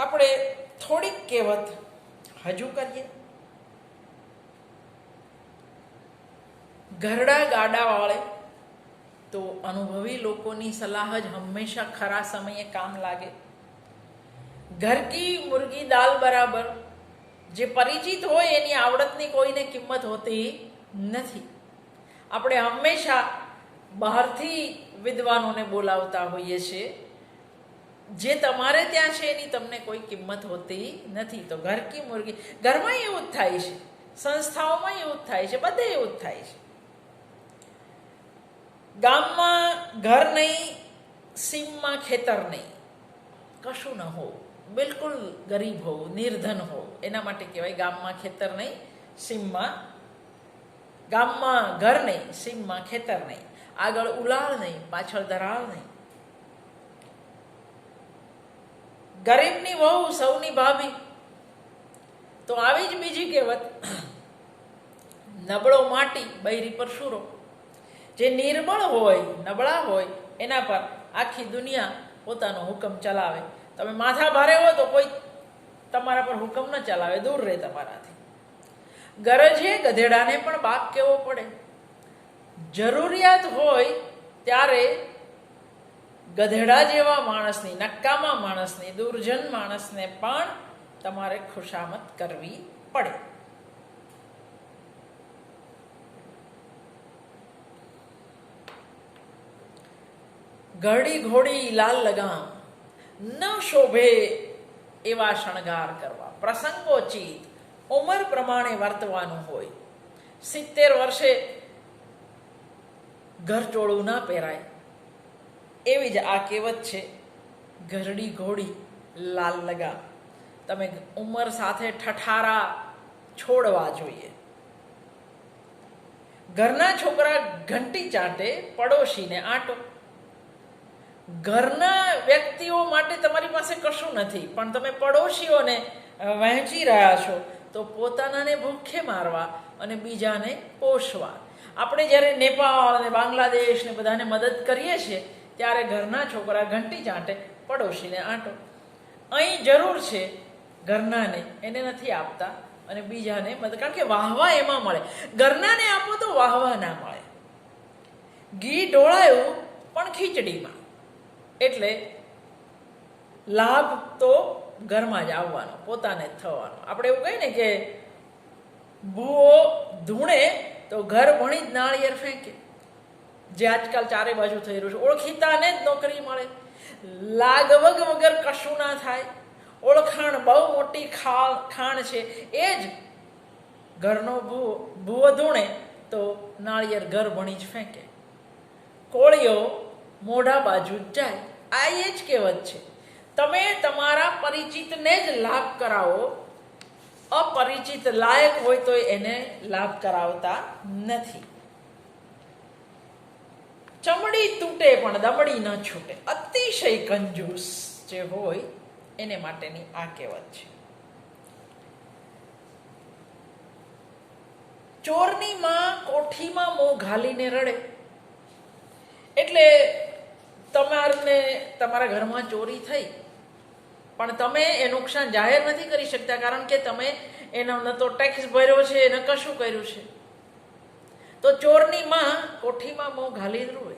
આપણે થોડીક કહેવત હજુ કરીએ. ઘરડા ગાડા વાળે તો અનુભવી લોકોની સલાહ જ હંમેશા ખરા સમયે કામ લાગે. ઘર કી મુર્ગી દાલ બરાબર, જે પરિચિત હોય એની આવડતની કોઈને કિંમત હોતી નથી. આપણે હંમેશા બહારથી વિદ્વાનોને બોલાવતા હોઈએ છીએ. જે તમારે ત્યાં છે એની તમને કોઈ કિંમત હોતી નથી. તો ઘર કી મુર્ગી? ઘરમાં એવું જ થાય છે. સંસ્થાઓમાં એવું જ થાય છે. બધે એવું જ થાય છે. ગામમાં ઘર નહીં, સીમમાં ખેતર નહીં. કશું ન હોવું. બિલકુલ ગરીબ હોવું, નિર્ધન હોવું. એના માટે કહેવાય ગામમાં ખેતર નહીં, સીમમાં ગામમાં ઘર નહીં, સીમમાં ખેતર નહીં. આગળ ઉલાળ નહીં, પાછળ ધરાળ નહીં. ગરીબની વહુ, સૌની ભાભી. તો આવી જ બીજી કહેવત, નબળો માટી બૈરી પર શુરો જે નિર્બળ હોય, નબળા હોય, એના પર આખી દુનિયા પોતાનો હુકમ ચલાવે. તમે માથા ભારે હો તો કોઈ તમારા પર હુકમ ન ચલાવે, દૂર રહે તમારાથી. ગરજે ગધેડાને પણ બાપ કેવો પડે? જરૂરિયાત હોય ત્યારે ગધેડા જેવા માણસની, નક્કામા માણસની, દુર્જન માણસને પણ તમારે ખુશામત કરવી પડે. ઘડી ઘોડી લાલ લગામ, ન શોભે એવા શણગાર કરવા. પ્રસંગોચિત ઉંમર પ્રમાણે વર્તવાનું હોય. સિત્તેર વર્ષે ઘર ચોળું ના પહેરાય. એવી જ આ કહેવત છે, ઘરડી ઘોડી લાલ લગા. તમે ઉંમર સાથે ઠઠારા છોડવા જોઈએ. ઘરના છોકરા ઘંટી ચાટે, પડોશીને આંટો. ઘરના વ્યક્તિઓ માટે તમારી પાસે કશું નથી, પણ તમે પડોશીઓને વહેંચી રહ્યા છો, તો પોતાનાને ભૂખે મારવા અને બીજાને પોષવા. આપણે જ્યારે નેપાળ અને બાંગ્લાદેશ ને બધાને મદદ કરીએ છીએ ત્યારે ઘરના છોકરા ઘંટી ચાંટે, પડોશીને આંટો. અહીં જરૂર છે ઘરનાને એને નથી આપતા અને બીજાને કારણ કે વાહવા એમાં મળે. ઘરનાને આપો તો વાહવા ના મળે. ઘી ઢોળાયું પણ ખીચડીમાં. એટલે લાભ તો ઘરમાં જ આવવાનો, પોતાને થવાનો. આપણે એવું કહીએ ને કે ભૂવો ધૂણે તો ઘર ભણી જ નાળિયેર ફેંકે. જે આજકાલ ચારે બાજુ થઈ રહ્યું છે. ઓળખીતાને જ નોકરી મળે. લાગવગ વગર કશું ના થાય. ઓળખાણ બહુ મોટી ખાણ ખાણ છે. એ જ ઘરનો ભૂ ભૂવો ધૂણે તો નાળિયેર ઘર ભણી જ ફેંકે. કોળીઓ મોઢા બાજુ જ જાય. આ એ જ કહેવત છે. તમે તમારા પરિચિતને જ લાભ કરાવો. અપરિચિત લાયક હોય તો એને લાભ કરાવતા નથી. ચમડી તૂટે પણ દમડી ન છૂટે. અતિશય કંજૂસ જે હોય, એને માટેની આ કહેવત છે. ચોરની માં કોઠીમાં મોં ઘાલીને રડે. એટલે તમારને, તમારા ઘરમાં ચોરી થઈ, પણ તમે એ નુકસાન જાહેર નથી કરી શકતા, કારણ કે તમે એનો ન તો ટેક્સ ભર્યો છે, ન કશું કર્યું છે. તો ચોરની માં કોઠીમાં મોં ઘાલી રૂએ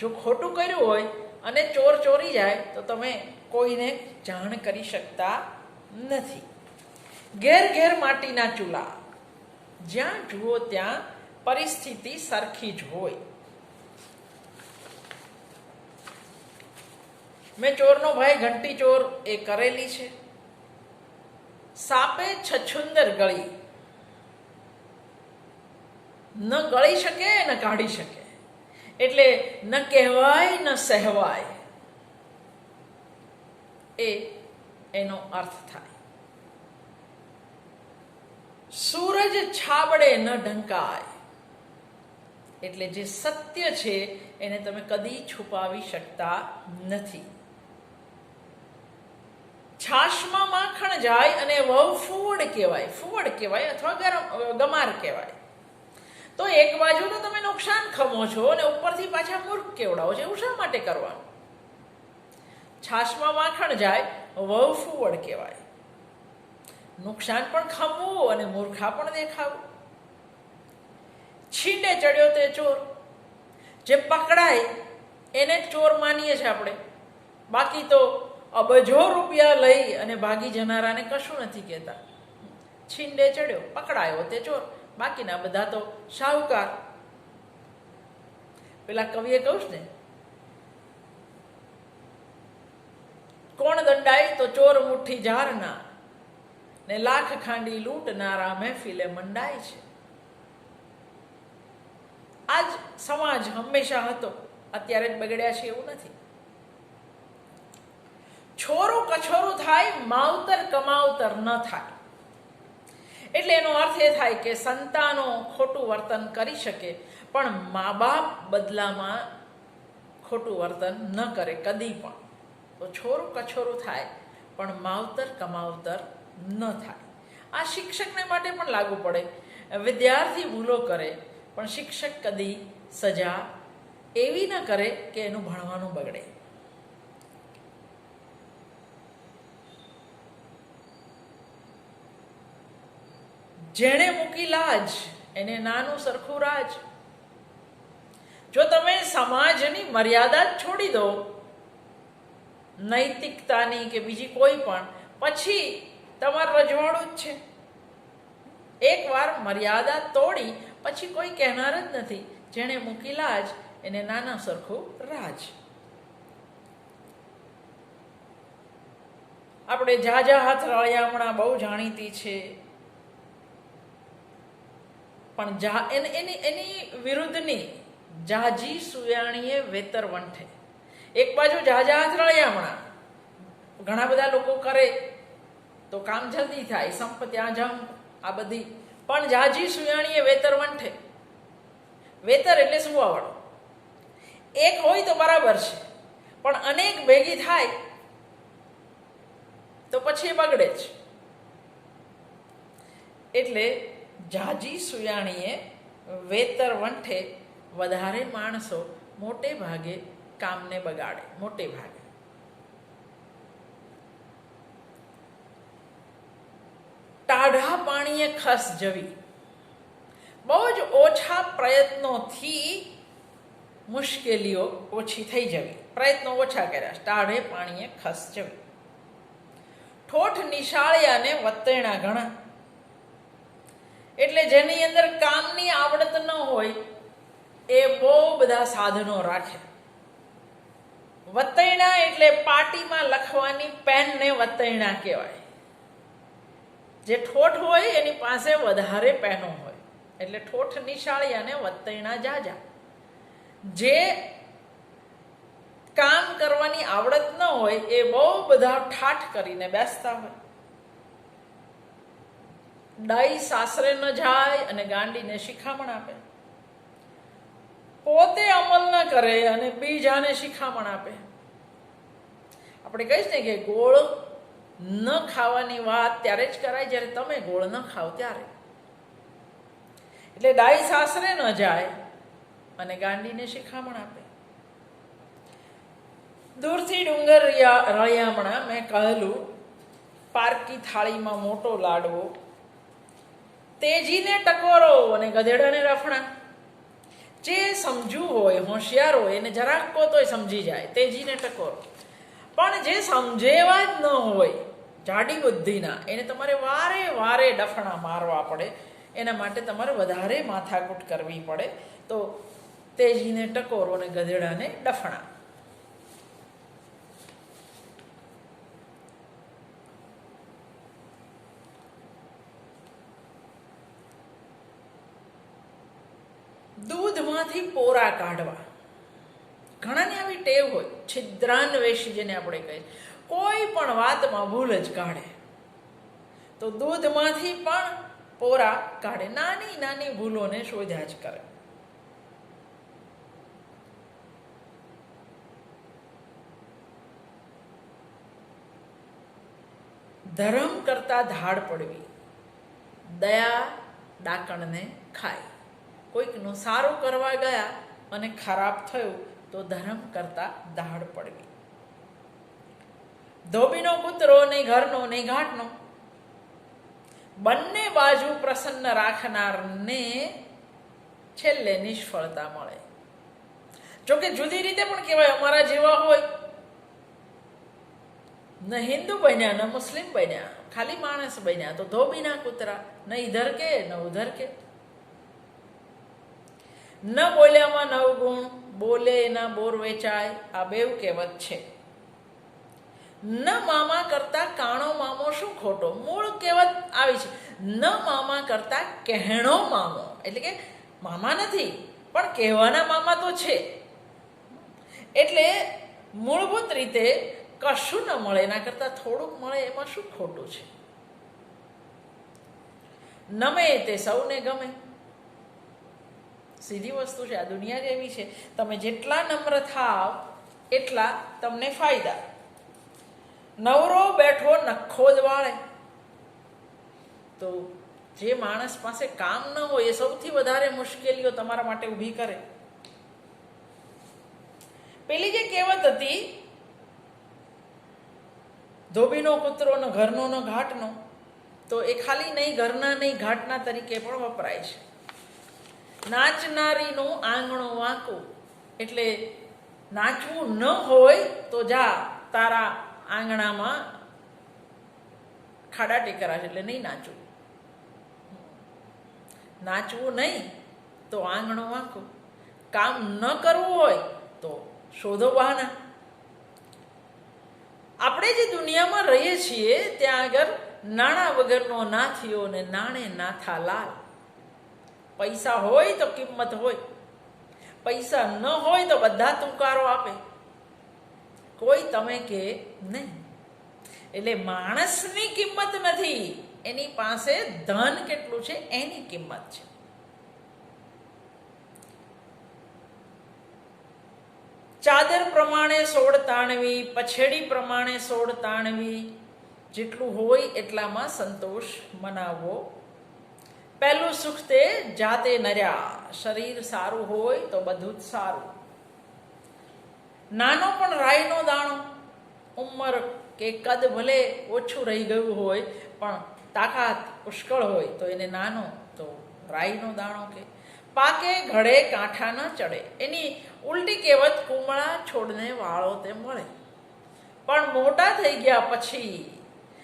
જો ખોટું કર્યું હોય અને ચોર ચોરી જાય, તો તમે કોઈને જાણ કરી શકતા નથી. ઘેર ઘેર માટીના ચૂલા. જ્યાં જુઓ ત્યાં પરિસ્થિતિ સરખી જ હોય. મેં ચોરનો ભાઈ ઘંટી ચોર એ કરેલી છે. સાપે છછુંદર ગળી. ન ગળી શકે, ન કાઢી શકે. એટલે ન કહેવાય, ન સહેવાય. એ એનો અર્થ થાય. સૂરજ છાબડે ન ઢંકાય. એટલે જે સત્ય છે, એને તમે કદી છુપાવી શકતા નથી. છાશમાં માખણ જાય અને વહુ ફુવડ કહેવાય. ફુવડ કહેવાય અથવા ગરમ, ગમાર કહેવાય. તો એક બાજુ તો તમે નુકસાન ખમો છો અને ઉપરથી પાછા મૂર્ખ કેવડાવો છો? એવું શા માટે કરવાનું? છાશમાં માખણ જાય, વહુ ફુવડ કહેવાય. નુકસાન પણ ખમવું અને મૂર્ખા પણ દેખાવું. છીંડે ચડ્યો તે ચોર. જે પકડાય, એને ચોર માનીએ છીએ આપણે. બાકી તો અબજો રૂપિયા લઈ અને ભાગી જનારાને કશું નથી કહેતા. છીંડે ચડ્યો, પકડાયો તે ચોર. બાકીના બધા તો શાહુકાર. પેલા કવિએ કહું ને, કોણ દંડાય તો ચોર મુઠ્ઠી જારના ને લાખ ખાંડી લૂંટનારા મહેફિલે મંડાય છે. આજ સમાજ હંમેશા હતો, અત્યારે જ બગડ્યા છે એવું નથી. છોરું કછોરું થાય, માવતર કમાવતર ન થાય. એટલે એનો અર્થ એ થાય કે સંતાનો ખોટું વર્તન કરી શકે, પણ મા બાપ બદલામાં ખોટું વર્તન ન કરે, કદી પણ. તો છોરું કછોરું થાય, પણ માવતર કમાવતર ન થાય. આ શિક્ષકને માટે પણ લાગુ પડે. વિદ્યાર્થી ભૂલો કરે, પણ શિક્ષક કદી સજા એવી ન કરે કે એનું ભણવાનું બગડે. જેણે મૂકી લાજ, એને નાનું સરખું રાજ. જો તમે સમાજની મર્યાદા છોડી દો, નૈતિકતાની કે બીજી કોઈ પણ, પછી તમારું રજવાડું જ છે. એકવાર મર્યાદા તોડી, પછી કોઈ કહેનાર જ નથી. જેણે મૂકી લાજ, એને નાના સરખું રાજ. આપણે જાજા હાથ રળિયામણા બહુ જાણીતી છે. પણ જા, એની એની વિરુદ્ધની જાજી સુયાણીએ વેતર વંઠે એક બાજુ જાજા હાથ હમણાં. ઘણા બધા લોકો કરે તો કામ જલ્દી થાય સંપ ત્યાં જમ, આ બધી. પણ જાજી સુયાણીએ વેતર વંઠે વેતર એટલે સુવાવડ એક હોય તો બરાબર છે, પણ અનેક ભેગી થાય તો પછી એ બગડે જ. એટલે જાજી સુયાણીએ વેતર વંઠે વધારે માણસો મોટે ભાગે કામને બગાડે, મોટે ભાગે. ટાઢા પાણીએ ખસ જવી. બહુ જ ઓછા પ્રયત્નોથી મુશ્કેલીઓ ઓછી થઈ જવી. પ્રયત્નો ઓછા કર્યા. ટાઢે પાણીએ ખસ જવી. ઠોઠ નિશાળ્યાને વતેણા ઘણા એટલે જેની અંદર કામની આવડત ન હોય, એ બહુ બધા સાધનો રાખે. વતૈણા એટલે પાટીમાં લખવાની પેનને વતૈણા કહેવાય. જે ઠોઠ હોય, એની પાસે વધારે પેનો હોય. એટલે ઠોઠ નિશાળી અને વતૈણા જાજા. જે કામ કરવાની આવડત ન હોય, એ બહુ બધા ઠાઠ કરીને બેસતા હોય. ડાઈ સાસરે ન જાય અને ગાંડીને શિખામણ આપે. પોતે અમલ ન કરે અને બીજાને શિખામણ આપે. આપણે કહીશ ને કે ગોળ ન ખાવાની વાત ત્યારે જ કરાય જ્યારે તમે ગોળ ન ખાવ ત્યારે. એટલે ડાઈ સાસરે ન જાય અને ગાંડીને શિખામણ આપે. દૂરથી ડુંગર રળિયામણા મેં કહેલું, પારકી થાળીમાં મોટો લાડવો તેજીને ટકોરો અને ગધેડાને રફણા. જે સમજવું હોય, હોશિયાર હોય, એને જરાક કહો તોય સમજી જાય, તેજીને ટકોરો. પણ જે સમજેવા જ ન હોય, જાડી બુદ્ધિના, એને તમારે વારે વારે ડફણા મારવા પડે. એના માટે તમારે વધારે માથાકૂટ કરવી પડે. તો તેજીને ટકોરો અને ગધેડાને ડફણા. દૂધમાંથી પોરા કાઢવા. ઘણાને આવી ટેવ હોય, છિદ્રાન્વેષી જેને આપણે કહીએ. કોઈ પણ વાતમાં ભૂલ જ કાઢે. તો દૂધમાંથી પણ પોરા કાઢે. નાની નાની ભૂલોને શોધ્યા જ કરે. ધર્મ કરતા ધાડ પડવી. દયા ડાકણને ખાય. કોઈકનું સારું કરવા ગયા અને ખરાબ થયું તો ધર્મ કરતા દાઢ પડવી. ધોબીનો કૂતરો નહીં ઘરનો નહીં ઘાટનો, બંને બાજુ પ્રસન્ન રાખનારને છેલ્લે નિષ્ફળતા મળે. જોકે જુદી રીતે પણ કહેવાય, અમારા જેવા હોય. ન હિન્દુ બન્યા, ન મુસ્લિમ બન્યા, ખાલી માણસ બન્યા, તો ધોબીના કૂતરા, ન ઇધર કે, ન ઉધર કે. ન બોલ્યામાં નવ ગુણ, બોલે એના બોર વેચાય, આ બેવ કહેવત છે. ન મામા કરતા કાણો મામો શું ખોટો? મૂળ કહેવત આવી છે. ન મામા કરતા કહેણો મામો. એટલે કે મામા નથી, પણ કહેવાના મામા તો છે. એટલે મૂળભૂત રીતે કશું ન મળે, એના કરતાં થોડુંક મળે એમાં શું ખોટું છે? નમે તે સૌને ગમે. સીધી વસ્તુ છે, આ દુનિયા જ એવી છે, તમે જેટલા નમ્ર થાવ, એટલા તમને ફાયદા. નવરો બેઠો નખો જ વાળે. તો જે માણસ પાસે કામ ન હોય, એ સૌથી વધારે મુશ્કેલીઓ તમારા માટે ઊભી કરે. પેલી જે કહેવત હતી, ધોબીનો કૂતરો ન, ઘરનો ઘાટનો, તો એ ખાલી નહીં, ઘરના નહીં, ઘાટના તરીકે પણ વપરાય છે. નાચનારીનું આંગણું વાંકું. એટલે નાચવું ન હોય તો જા તારા આંગણામાં ખાડા ટેકરા છે એટલે નહીં નાચવું નાચવું નહીં તો આંગણું વાંકું. કામ ન કરવું હોય તો શોધો બહાના. આપણે જે દુનિયામાં રહીએ છીએ, ત્યાં આગળ નાણાં વગરનો નાથીઓ ને નાણે નાથા લાલ પૈસા હોય તો કિંમત હોય. પૈસા ન હોય તો બધા તુકારો આપે. કોઈ તમે કે નહીં. એટલે માણસની કિંમત નથી. એની પાસે ધન કેટલું છે? એની કિંમત છે. ચાદર પ્રમાણે સોળ તાણવી, પછેડી પ્રમાણે સોળ તાણવી, જેટલું હોય એટલામાં સંતોષ મનાવવો પહેલું સુખ તે જાતે નર્યા. શરીર સારું હોય તો બધું જ સારું. નાનો પણ રાઈનો દાણો. ઉંમર કે કદ ભલે ઓછું રહી ગયું હોય, પણ તાકાત પુષ્કળ હોય તો એને નાનો તો રાઈનો દાણો કે. પાકે ઘડે કાંઠા ન ચડે. એની ઉલટી કહેવત કુમળા છોડને વાળો તે મળે. પણ મોટા થઈ ગયા પછી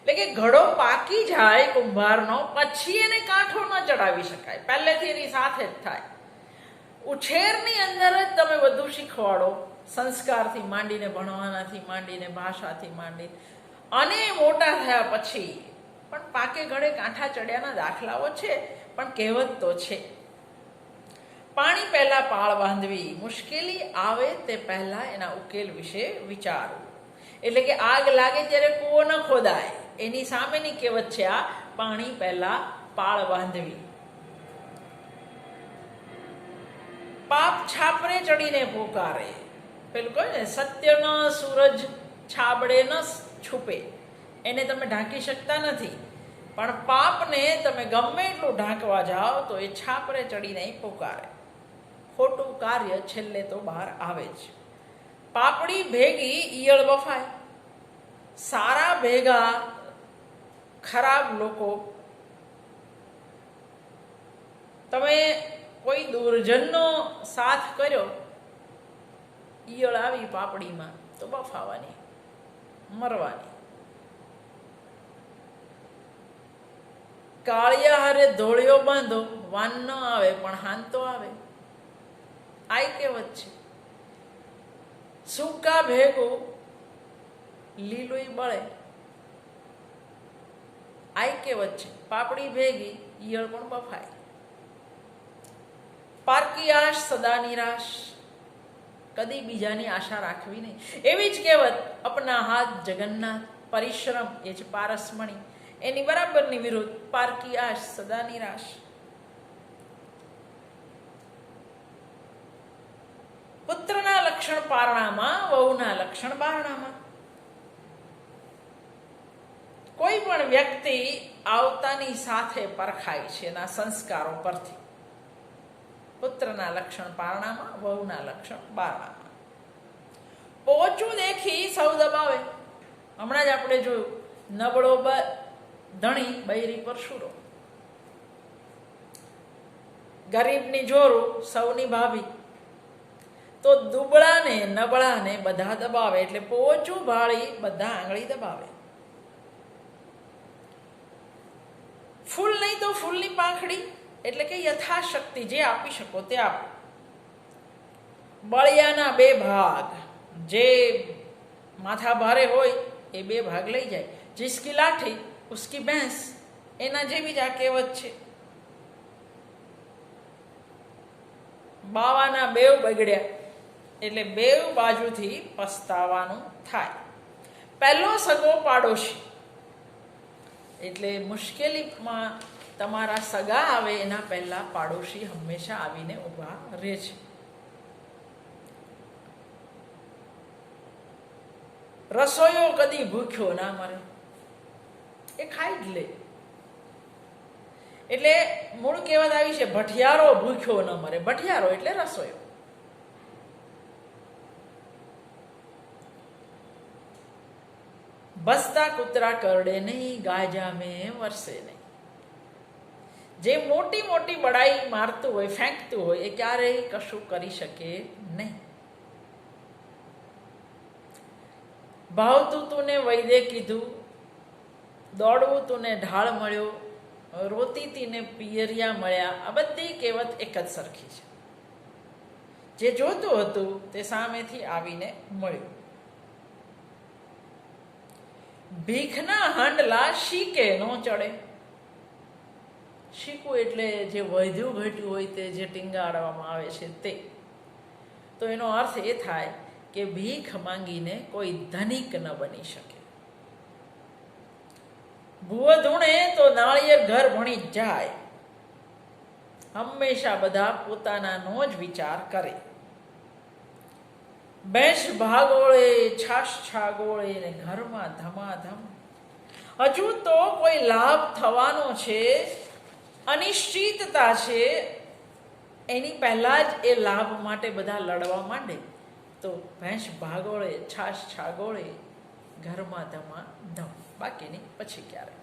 એટલે કે ઘડો પાકી જાય કુંભારનો, પછી એને કાંઠો ન ચડાવી શકાય. પહેલેથી એની સાથે જ થાય. ઉછેરની અંદર જ તમે બધું શીખવાડો. સંસ્કારથી માંડીને, ભણવાનાથી માંડીને, ભાષાથી માંડીને. અને મોટા થયા પછી, પણ પાકે ઘડે કાંઠા ચડ્યાના દાખલાઓ છે, પણ કહેવત તો છે. પાણી પહેલાં પાળ બાંધવી મુશ્કેલી આવે તે પહેલાં એના ઉકેલ વિશે વિચારવું એટલે કે આગ લાગે ત્યારે કૂવો ન ખોદાય. એની સામેની કહેવત છે આ, પાણી પહેલા પાળ બાંધવી. પાપ છાપરે ચડીને પોકારે. પેલું કહે ને સત્યનો સૂરજ છાબડે ન છૂપે. એને તમે ઢાંકી શકતા નથી. પણ પાપને તમે ગમે એટલું ઢાંકવા જાઓ તો એ છાપરે ચડીને પોકારે. ખોટું કાર્ય છેલ્લે તો બહાર આવે જ. પાપડી ભેગી ઈયળ બફાય. સારા ભેગા ખરાબ લોકો. તમે કોઈ દુર્જનનો સાથ કર્યો, ઈયળ આવી પાપડીમાં, તો બફાવાની, મરવાની. કાળિયા હારે ધોળિયો બાંધો, વાન ન આવે, પણ હાન તો આવે. આઈ કહેવત છે. સૂકા ભેગું લીલું બળે. આઈ કહેવત છે, પાપડી ભેગી, ઈયળ પણ બફાય. પારકી આશ, સદા નિરાશ. કદી બીજાની આશા રાખવી નહીં. એવી જ કહેવત, અપના હાથ જગન્નાથ, પરિશ્રમ, એ છે પારસમણી. એની બરાબરની વિરુદ્ધ પારકી આશ, સદા નિરાશ. પુત્રના લક્ષણ પારણામાં, વહુના લક્ષણ બારણામાં. કોઈ પણ વ્યક્તિ આવતાની સાથે પરખાય છે, એના સંસ્કારો પરથી. પુત્રના લક્ષણ પારણામાં, વહુના લક્ષણ બારણામાં. પોચું દેખી સૌ દબાવે. હમણાં જ આપણે જોયું, નબળો બ, ધણી બૈરી પર શુરો ગરીબની જોરું સૌની ભાભી તો દુબળાને, નબળાને બધા દબાવે એટલે પોચું ભાળી બધા આંગળી દબાવે. ફૂલ નહીં તો ફૂલની પાંખડી એટલે કે યથાશક્તિ જે આપી શકો તે આપો. બળિયાના બે ભાગ, જે માથા ભારે હોય એ બે ભાગ લઈ જાય. જિસકી લાઠી, ઉસકી ભેંસ, એના જેવી જ આ કહેવત છે. બાવાના બેવ બગડ્યા. એટલે બે બાજુથી પસ્તાવાનું થાય. પહેલો સગો પાડોશી. એટલે મુશ્કેલીમાં તમારા સગા આવે એના પહેલા પાડોશી હંમેશા આવીને ઊભા રહે છે. રસોઈયો કદી ભૂખ્યો ના મરે. એ ખાઈ જ લે. એટલે મૂળ કહેવત આવી છે, ભઠિયારો ભૂખ્યો ન મરે. ભઠિયારો એટલે રસોઈયો બસતા કૂતરા કરડે નહીં, ગાજા મેં વરસે નહીં. જે મોટી મોટી બડાઈ મારતું હોય, ફેંકતું હોય, એ ક્યારેય કશું કરી શકે નહીં. ભાવતું તુને વૈદે કીધું, દોડવું તુને ઢાળ મળ્યો, રોતી તીને પિયરિયા મળ્યા, આ બધી કહેવત એક જ સરખી છે. જે જોતું હતું તે સામેથી આવીને મળ્યું. ભીખના હાંડલા શીકે નો ચડે. શીકવું એટલે જે વધ્યું ઘટ્યું હોય તે જે ટીંગાડવામાં આવે છે તે. તો એનો અર્થ એ થાય કે ભીખ માંગીને કોઈ ધનિક ન બની શકે. ભૂવો ધૂણે તો નાળિયેર ઘર ભણી જાય. હંમેશા બધા પોતાનાનો જ વિચાર કરે. બેસ ભાગોળે, છાશ છાગોળે ને ઘરમાં ધમાધમ. હજુ તો કોઈ લાભ થવાનો છે, અનિશ્ચિતતા છે, એની પહેલા જ એ લાભ માટે બધા લડવા માંડે. તો ભેંસ ભાગોળે, છાશ છાગોળે, ઘરમાં ધમા ધમ બાકીની પછી ક્યારે?